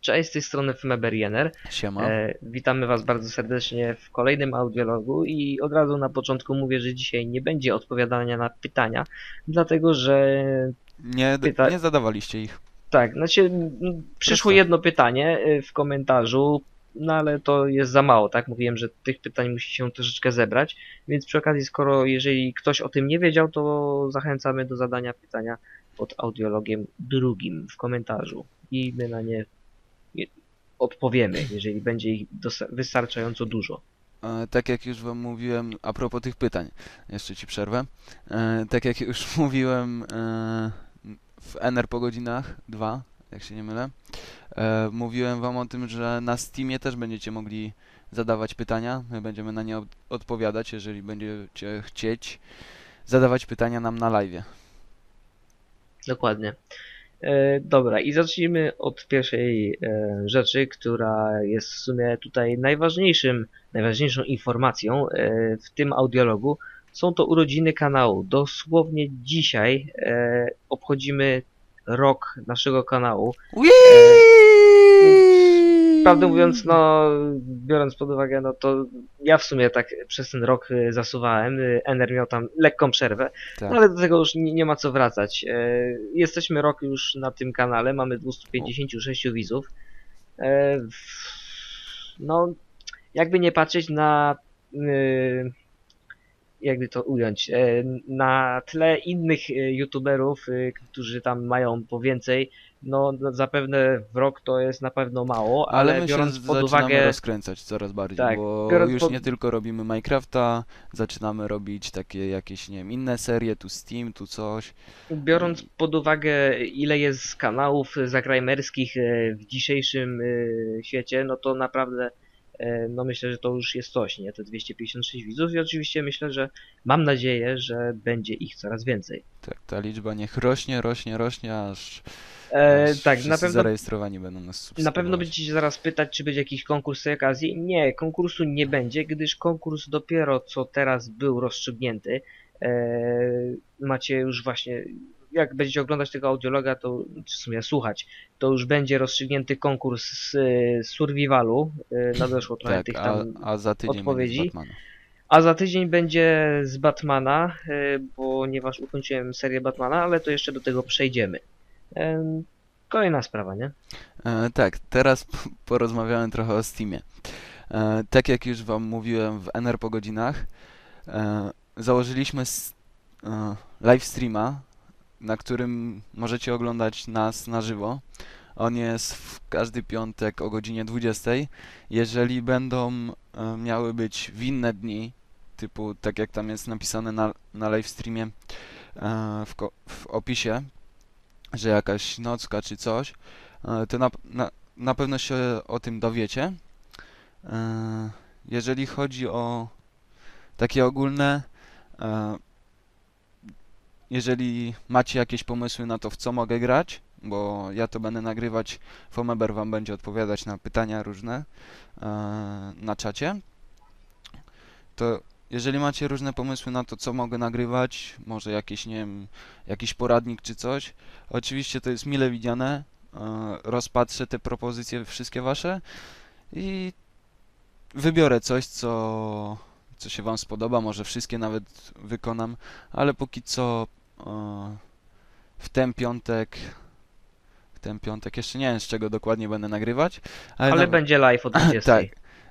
Cześć, z tej strony Femeber Jenner. Siema. E, witamy Was bardzo serdecznie w kolejnym audiologu i od razu na początku mówię, że dzisiaj nie będzie odpowiadania na pytania, dlatego że nie, pyta- nie zadawaliście ich. tak, znaczy przyszło Proste. jedno pytanie e, w komentarzu, no ale to jest za mało, tak? Mówiłem, że tych pytań musi się troszeczkę zebrać, więc przy okazji, skoro jeżeli ktoś o tym nie wiedział, to zachęcamy do zadania pytania pod audiologiem drugim w komentarzu i my na nie odpowiemy, jeżeli będzie ich wystarczająco dużo. E, tak jak już wam mówiłem, a propos tych pytań, jeszcze ci przerwę. E, tak jak już mówiłem e, w NR po godzinach 2, jak się nie mylę, mówiłem wam o tym, że na Steamie też będziecie mogli zadawać pytania. My będziemy na nie od- odpowiadać, jeżeli będziecie chcieć zadawać pytania nam na live. Dokładnie. E, dobra, i zacznijmy od pierwszej e, rzeczy, która jest w sumie tutaj najważniejszym, najważniejszą informacją e, w tym audiologu. Są to urodziny kanału. Dosłownie dzisiaj obchodzimy rok naszego kanału. Prawdę mówiąc, no, biorąc pod uwagę, no to ja w sumie tak przez ten rok e, zasuwałem. E, Ener miał tam lekką przerwę, Tak. no ale do tego już nie, nie ma co wracać. E, jesteśmy rok już na tym kanale, mamy 256 widzów. E, no, jakby nie patrzeć na. y, jakby to ująć, na tle innych youtuberów, którzy tam mają po więcej, no no zapewne w rok to jest na pewno mało, ale, Ale my się biorąc z- pod zaczynamy uwagę, rozkręcać coraz bardziej, Tak, bo już pod- nie tylko robimy Minecrafta, zaczynamy robić takie jakieś, nie wiem, inne serie, tu Steam, tu coś. biorąc pod uwagę ile jest kanałów zagrajmerskich e, w dzisiejszym e, świecie, no to naprawdę no myślę, że to już jest coś, nie? Te 256 widzów i oczywiście myślę, że mam nadzieję, że będzie ich coraz więcej. Tak, ta liczba niech rośnie, rośnie, rośnie, aż, E, aż tak, na pewno zarejestrowani będą nas Na subskrybować. pewno będziecie się zaraz pytać, czy będzie jakiś konkurs z tej okazji. Nie, konkursu nie będzie, gdyż konkurs dopiero co teraz był rozstrzygnięty. Eee, macie już właśnie, jak będziecie oglądać tego audiologa, to w sumie słuchać, to już będzie rozstrzygnięty konkurs z e, Survivalu. E, nadeszło trochę Tak, tych a, tam. a za tydzień odpowiedzi. A za tydzień będzie z Batmana, e, ponieważ ukończyłem serię Batmana, ale to jeszcze do tego przejdziemy. Em, Kolejna sprawa, nie? E, tak, teraz porozmawiałem trochę o Steamie. E, tak jak już wam mówiłem w NR po godzinach, e, założyliśmy s- live streama, na którym możecie oglądać nas na żywo. On jest w każdy piątek o godzinie 20. Jeżeli będą e, miały być w inne dni, typu tak jak tam jest napisane na, na live streamie e, w, w opisie, że jakaś nocka czy coś, e, to na, na, na pewno się o tym dowiecie. E, Jeżeli chodzi o takie ogólne, e, jeżeli macie jakieś pomysły na to, w co mogę grać, bo ja to będę nagrywać, Fomeber wam będzie odpowiadać na pytania różne e, na czacie, to jeżeli macie różne pomysły na to, co mogę nagrywać, może jakieś, nie wiem, jakiś poradnik czy coś, oczywiście to jest mile widziane. e, Rozpatrzę te propozycje wszystkie wasze i wybiorę coś, co, co się wam spodoba, może wszystkie nawet wykonam, ale póki co w ten piątek w ten piątek jeszcze nie wiem z czego dokładnie będę nagrywać, ale, Ale na- będzie live o 20. tak,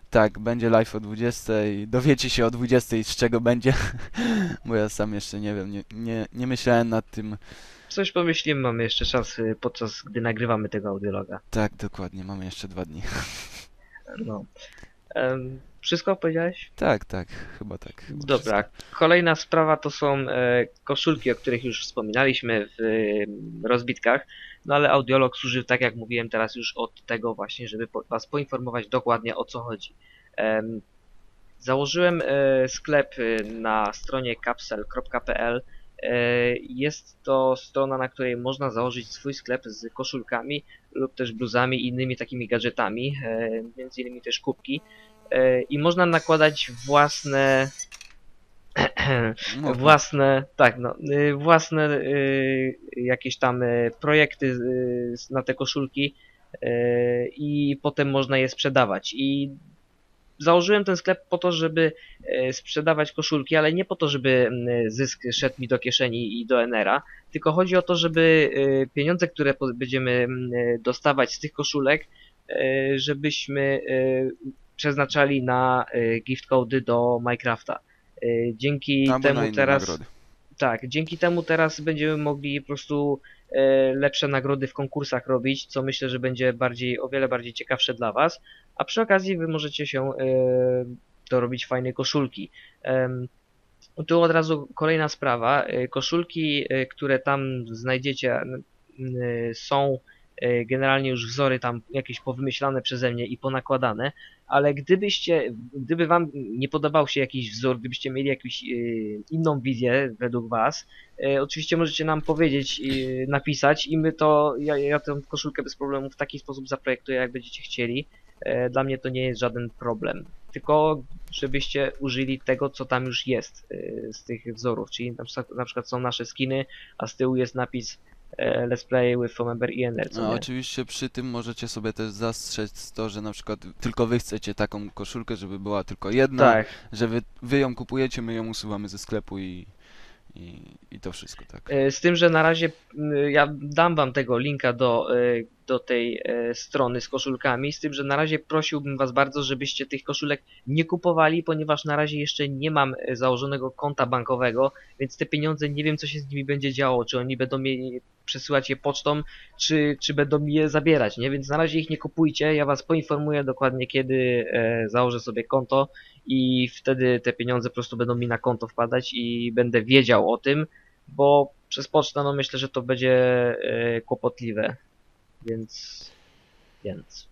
tak, będzie live o 20. Dowiecie się o 20 z czego będzie, bo ja sam jeszcze nie wiem, nie, nie, nie myślałem nad tym. Coś pomyślimy, mamy jeszcze czas y, podczas gdy nagrywamy tego audiologa. Tak, dokładnie, mamy jeszcze dwa dni. No. Em, wszystko powiedziałeś? Tak, tak, chyba tak. Chyba Dobra. Kolejna sprawa to są e, koszulki, o których już wspominaliśmy w rozbitkach. No ale audiolog służy, tak jak mówiłem teraz już od tego właśnie, żeby was poinformować dokładnie o co chodzi. Em, założyłem e, sklep e, na stronie capsel.pl. E, Jest to strona, na której można założyć swój sklep z koszulkami lub też bluzami i innymi takimi gadżetami, między innymi też kubki. E, I można nakładać własne No, własne, tak, no, y, własne y, jakieś tam y, projekty na te koszulki i potem można je sprzedawać. I założyłem ten sklep po to, żeby sprzedawać koszulki, ale nie po to, żeby zysk szedł mi do kieszeni i do NR-a, tylko chodzi o to, żeby pieniądze, które będziemy dostawać z tych koszulek, żebyśmy przeznaczali na e, gift cody do Minecrafta. E, Dzięki Albo temu teraz nagrody. tak, dzięki temu teraz będziemy mogli po prostu e, lepsze nagrody w konkursach robić, co myślę, że będzie bardziej, o wiele bardziej ciekawsze dla Was. A przy okazji Wy możecie się dorobić fajnej koszulki. Tu od razu kolejna sprawa. Koszulki, które tam znajdziecie, są generalnie już wzory tam jakieś powymyślane przeze mnie i ponakładane, ale gdybyście, gdyby wam nie podobał się jakiś wzór, gdybyście mieli jakąś e, inną wizję według was, e, oczywiście możecie nam powiedzieć, e, napisać i my to, ja, ja tę koszulkę bez problemu w taki sposób zaprojektuję, jak będziecie chcieli. E, Dla mnie to nie jest żaden problem. Tylko żebyście użyli tego, co tam już jest e, z tych wzorów, czyli na przykład, są nasze skiny, a z tyłu jest napis e, Let's Play with Member INR, co No, nie? oczywiście przy tym możecie sobie też zastrzec to, że na przykład tylko wy chcecie taką koszulkę, żeby była tylko jedna, Tak. że wy, wy ją kupujecie, my ją usuwamy ze sklepu i, i, i to wszystko, tak. E, Z tym, że na razie ja dam wam tego linka do, e, do tej e, strony z koszulkami, z tym, że na razie prosiłbym was bardzo, żebyście tych koszulek nie kupowali, ponieważ na razie jeszcze nie mam e, założonego konta bankowego, więc te pieniądze nie wiem co się z nimi będzie działo, czy oni będą mi przesyłać je pocztą, czy, czy będą mi je zabierać, nie? Więc na razie ich nie kupujcie, ja was poinformuję dokładnie kiedy e, założę sobie konto i wtedy te pieniądze po prostu będą mi na konto wpadać i będę wiedział o tym, bo przez pocztę no myślę, że to będzie kłopotliwe, więc więc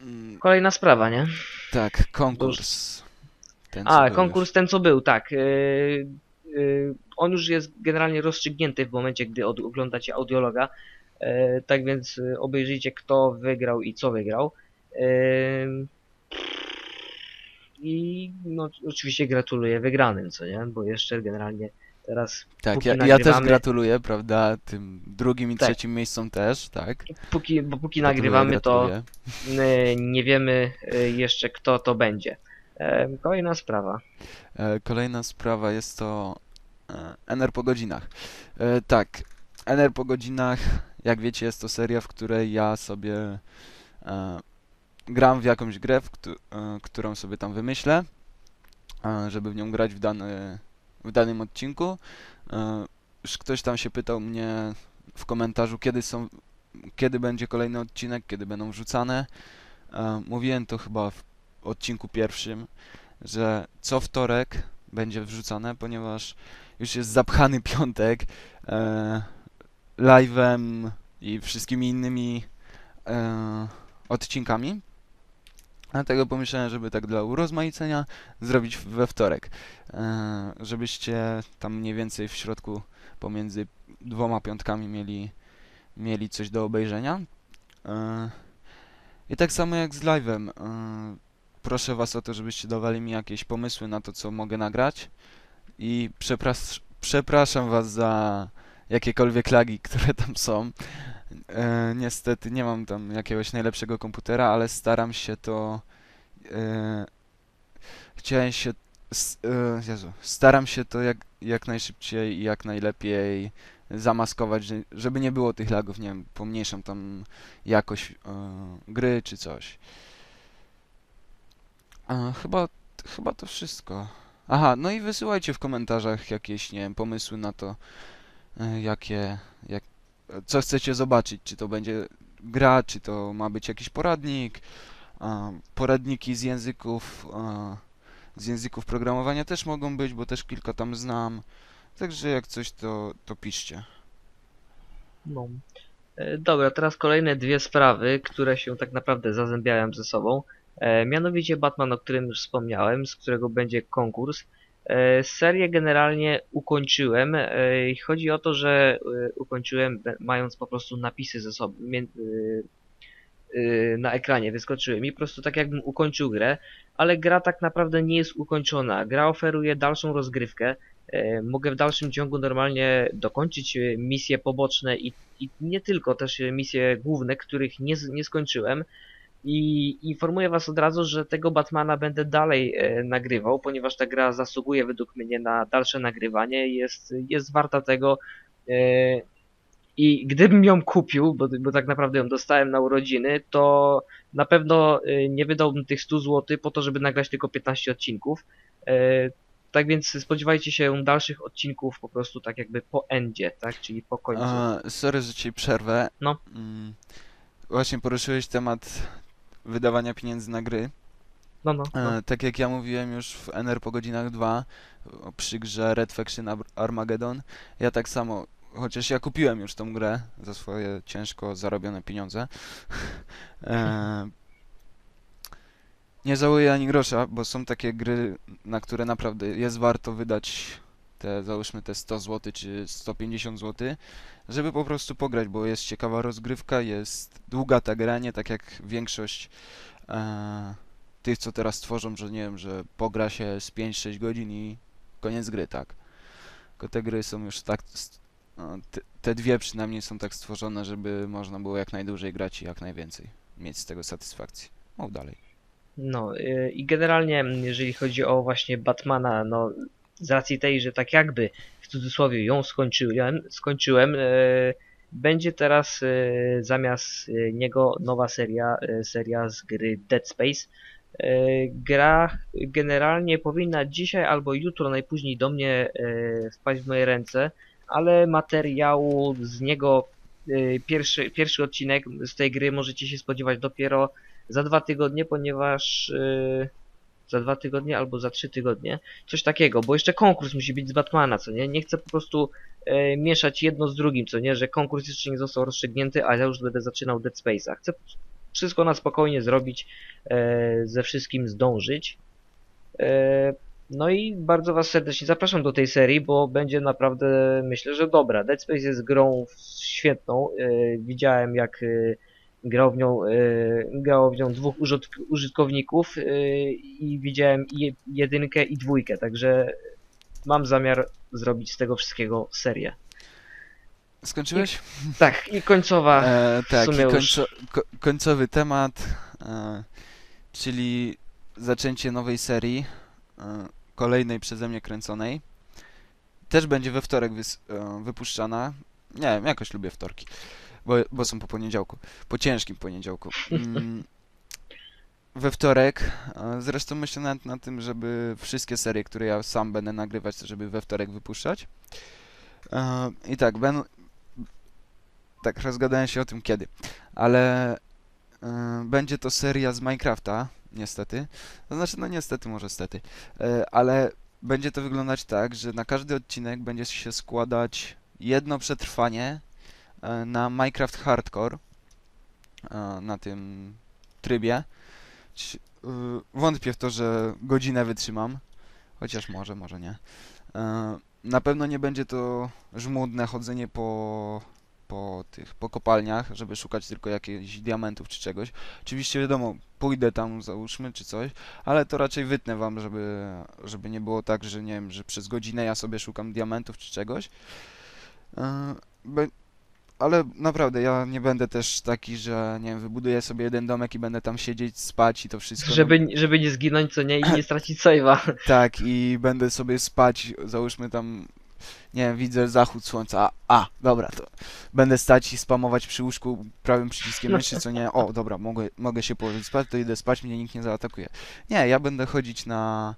Mm, kolejna sprawa, nie? tak, konkurs. Ten, co A, konkurs ten co był, tak. e, e, on już jest generalnie rozstrzygnięty w momencie, gdy oglądacie audiologa. E, tak więc obejrzyjcie kto wygrał i co wygrał. I no, oczywiście gratuluję wygranym, co nie? Bo jeszcze generalnie teraz Tak, ja, ja też gratuluję, prawda, tym drugim i Tak. trzecim miejscom też, tak. póki, bo póki Gratuluję, nagrywamy to gratuluję. e, nie wiemy e, jeszcze kto to będzie. E, Kolejna sprawa. E, Kolejna sprawa jest to e, NR po godzinach. Tak, NR po godzinach, jak wiecie, jest to seria, w której ja sobie gram w jakąś grę, w któ- którą sobie tam wymyślę, żeby w nią grać w, dany, w danym odcinku. E, Już ktoś tam się pytał mnie w komentarzu, kiedy są, kiedy będzie kolejny odcinek, kiedy będą wrzucane. E, Mówiłem to chyba w odcinku pierwszym, że co wtorek będzie wrzucane, ponieważ już jest zapchany piątek e, live'em i wszystkimi innymi odcinkami. Dlatego pomyślałem, żeby tak dla urozmaicenia zrobić we wtorek. E, żebyście tam mniej więcej w środku pomiędzy dwoma piątkami mieli, mieli coś do obejrzenia. E, I tak samo jak z live'em. E, proszę Was o to, żebyście dawali mi jakieś pomysły na to, co mogę nagrać. I przepras przepraszam Was za jakiekolwiek lagi, które tam są. E, niestety nie mam tam jakiegoś najlepszego komputera, ale staram się to. E, chciałem się. S, e, Jezu, staram się to jak, jak najszybciej i jak najlepiej zamaskować, że- żeby nie było tych lagów. Nie wiem, pomniejszam tam jakość e, gry czy coś. A, chyba, chyba to wszystko. Aha, no i wysyłajcie w komentarzach jakieś, nie wiem, pomysły na to, e, jakie, jak, co chcecie zobaczyć, czy to będzie gra, czy to ma być jakiś poradnik, poradniki z języków, z języków programowania też mogą być, bo też kilka tam znam, także jak coś, to, to piszcie. No. E, Dobra, teraz kolejne dwie sprawy, które się tak naprawdę zazębiają ze sobą. E, mianowicie Batman, o którym już wspomniałem, z którego będzie konkurs. E, serię generalnie ukończyłem e, chodzi o to, że e, ukończyłem mając po prostu napisy ze sobą na ekranie, wyskoczyły mi po prostu tak jakbym ukończył grę, ale gra tak naprawdę nie jest ukończona. Gra oferuje dalszą rozgrywkę, mogę w dalszym ciągu normalnie dokończyć misje poboczne i, i nie tylko, też misje główne, których nie, nie skończyłem. I informuję Was od razu, że tego Batmana będę dalej e, nagrywał, ponieważ ta gra zasługuje według mnie na dalsze nagrywanie, jest, jest warta tego. E, I gdybym ją kupił, bo, bo tak naprawdę ją dostałem na urodziny, to na pewno e, nie wydałbym tych 100 zł po to, żeby nagrać tylko 15 odcinków. Tak więc spodziewajcie się dalszych odcinków po prostu tak jakby po endzie, tak? Czyli po końcu. E, sorry, że ci przerwę. No. Mm, właśnie poruszyłeś temat wydawania pieniędzy na gry. No, no. no. E, tak jak ja mówiłem już w NR po godzinach 2 o- przy grze Red Faction Ar- Armageddon, ja tak samo, chociaż ja kupiłem już tą grę za swoje ciężko zarobione pieniądze. E, nie żałuję ani grosza, bo są takie gry, na które naprawdę jest warto wydać te, załóżmy te 100 zł czy 150 zł, żeby po prostu pograć, bo jest ciekawa rozgrywka, jest długa ta gra, nie tak jak większość e, tych, co teraz tworzą, że nie wiem, że pogra się z 5-6 godzin i koniec gry, tak. Tylko te gry są już tak, no, te, te dwie przynajmniej są tak stworzone, żeby można było jak najdłużej grać i jak najwięcej mieć z tego satysfakcję. Mów dalej. No y, i generalnie jeżeli chodzi o właśnie Batmana, no z racji tej, że tak jakby w cudzysłowie ją skończyłem, skończyłem y, będzie teraz y, zamiast y, niego nowa seria, seria z gry Dead Space. Gra generalnie powinna dzisiaj albo jutro najpóźniej do mnie wpaść w moje ręce, ale materiału z niego pierwszy, pierwszy odcinek z tej gry możecie się spodziewać dopiero za dwa tygodnie, ponieważ za dwa tygodnie albo za trzy tygodnie, coś takiego, bo jeszcze konkurs musi być z Batmana, co nie? Nie chcę po prostu yy, mieszać jedno z drugim, co nie? Że konkurs jeszcze nie został rozstrzygnięty, a ja już będę zaczynał Dead Space'a. Chcę wszystko na spokojnie zrobić, yy, ze wszystkim zdążyć. Yy, no i bardzo Was serdecznie zapraszam do tej serii, bo będzie naprawdę, myślę, że dobra. Dead Space jest grą świetną. Yy, widziałem jak yy, grał w nią, yy, grało w nią dwóch użyt- użytkowników yy, i widziałem i je- jedynkę i dwójkę, także mam zamiar zrobić z tego wszystkiego serię. Skończyłeś? Tak, i końcowa. E, tak, sumie i końco, ko, końcowy temat, e, czyli zaczęcie nowej serii, e, kolejnej przeze mnie kręconej. Też będzie we wtorek wys, e, wypuszczana. Nie wiem, jakoś lubię wtorki, bo, bo są po poniedziałku, po ciężkim poniedziałku. Mm, we wtorek, e, zresztą myślę nawet na tym, żeby wszystkie serie, które ja sam będę nagrywać, to żeby we wtorek wypuszczać. E, I tak, ben, tak, rozgadałem się o tym kiedy, ale y, będzie to seria z Minecrafta, niestety. To znaczy, no niestety, może stety, y, ale będzie to wyglądać tak, że na każdy odcinek będzie się składać jedno przetrwanie na Minecraft Hardcore, y, na tym trybie. Wątpię w to, że godzinę wytrzymam, chociaż może, może nie. Y, Na pewno nie będzie to żmudne chodzenie po po tych, po kopalniach, żeby szukać tylko jakichś diamentów czy czegoś. Oczywiście wiadomo, pójdę tam załóżmy czy coś, ale to raczej wytnę wam, żeby, żeby nie było tak, że nie wiem, że przez godzinę ja sobie szukam diamentów czy czegoś. Ale naprawdę, ja nie będę też taki, że nie wiem, wybuduję sobie jeden domek i będę tam siedzieć, spać i to wszystko. no, Żeby, żeby nie zginąć, co nie, i nie stracić save'a. tak, i będę sobie spać, załóżmy tam, nie wiem, widzę zachód słońca, a, a, dobra, to będę stać i spamować przy łóżku prawym przyciskiem myszy, co nie, o, dobra, mogę, mogę się położyć spać, to idę spać, mnie nikt nie zaatakuje. Nie, ja będę chodzić na,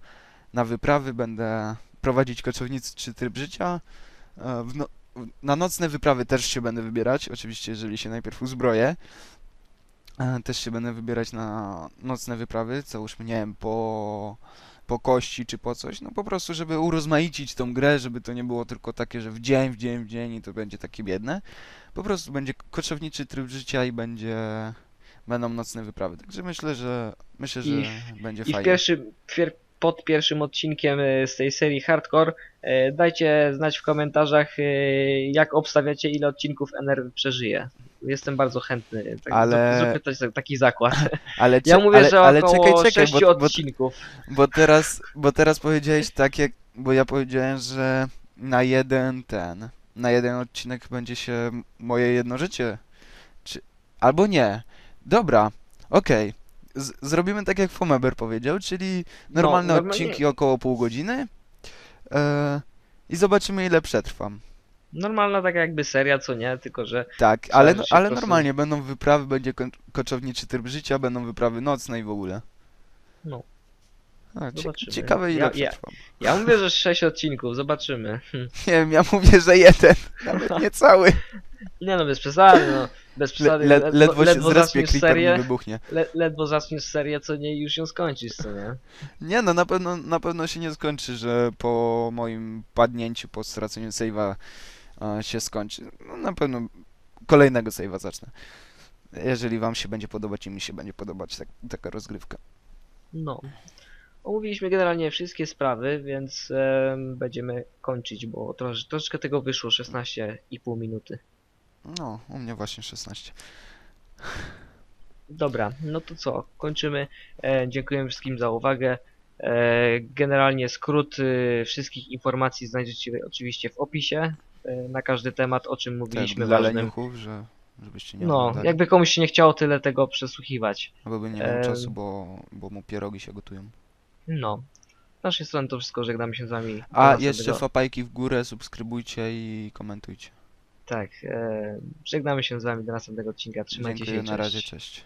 na wyprawy, będę prowadzić koczowniczy tryb życia, e, w no, na nocne wyprawy też się będę wybierać, oczywiście, jeżeli się najpierw uzbroję. E, Też się będę wybierać na nocne wyprawy, załóżmy, nie wiem, po, po kości czy po coś, no po prostu, żeby urozmaicić tą grę, żeby to nie było tylko takie, że w dzień, w dzień, w dzień i to będzie takie biedne. Po prostu będzie koczowniczy tryb życia i będzie, będą nocne wyprawy. Także myślę, że myślę, że I będzie I w fajnie. pierwszym, pier, pod pierwszym odcinkiem e, z tej serii Hardcore e, dajcie znać w komentarzach, e, jak obstawiacie, ile odcinków NR przeżyje. Jestem bardzo chętny. Tak, Ale- coś, taki zakład. Ale, Ja mówię, ale, że ale około czekaj, czekaj, 6 bo, bo, odcinków. bo teraz, bo teraz powiedziałeś tak, jak bo ja powiedziałem, że na jeden ten, na jeden odcinek będzie się moje jedno życie. Czy, albo nie. Dobra, okej. Z- Zrobimy tak jak Fomeber powiedział, czyli No, normalne normalnie- odcinki około pół godziny e, i zobaczymy ile przetrwam. Normalna taka jakby seria, co nie, tylko że Tak, ale, no, ale prostu- normalnie będą wyprawy, będzie ko koczowniczy tryb życia, będą wyprawy nocne i w ogóle. No. A, Zobaczymy. ciekawe ile Ja- ja- przetrwam. ja mówię, że 6 odcinków, zobaczymy. Nie wiem, ja mówię, że jeden, nawet nie cały. Nie no, bez przesady, no. Bez Le, przesady. le, ledwo się zrespie, serię, wybuchnie. le, ledwo zaczniesz serię, co nie, już ją skończysz, co nie? Nie no, na pewno, na pewno się nie skończy, że po moim padnięciu, po straceniu save'a e, się skończy. No, na pewno kolejnego save'a zacznę. Jeżeli wam się będzie podobać i mi się będzie podobać tak, taka rozgrywka. No. Omówiliśmy generalnie wszystkie sprawy, więc em, będziemy kończyć, bo trosz, troszeczkę tego wyszło, 16,5 minuty. No, u mnie właśnie 16. Dobra, no to co, kończymy. E, dziękuję wszystkim za uwagę. E, generalnie skrót e, wszystkich informacji znajdziecie oczywiście w opisie e, na każdy temat, o czym Tak, mówiliśmy dla ważnym. leniuchów, że, żebyście nie No, oglądali. jakby komuś się nie chciało tyle tego przesłuchiwać. Albo by nie miał em, czasu, bo, bo mu pierogi się gotują. No. Z naszej strony to wszystko, żegnamy się z wami. Do A jeszcze fapajki w górę, subskrybujcie i komentujcie. Tak, e, żegnamy się z wami do następnego odcinka. Trzymajcie Dziękuję, się, na razie, cześć. cześć.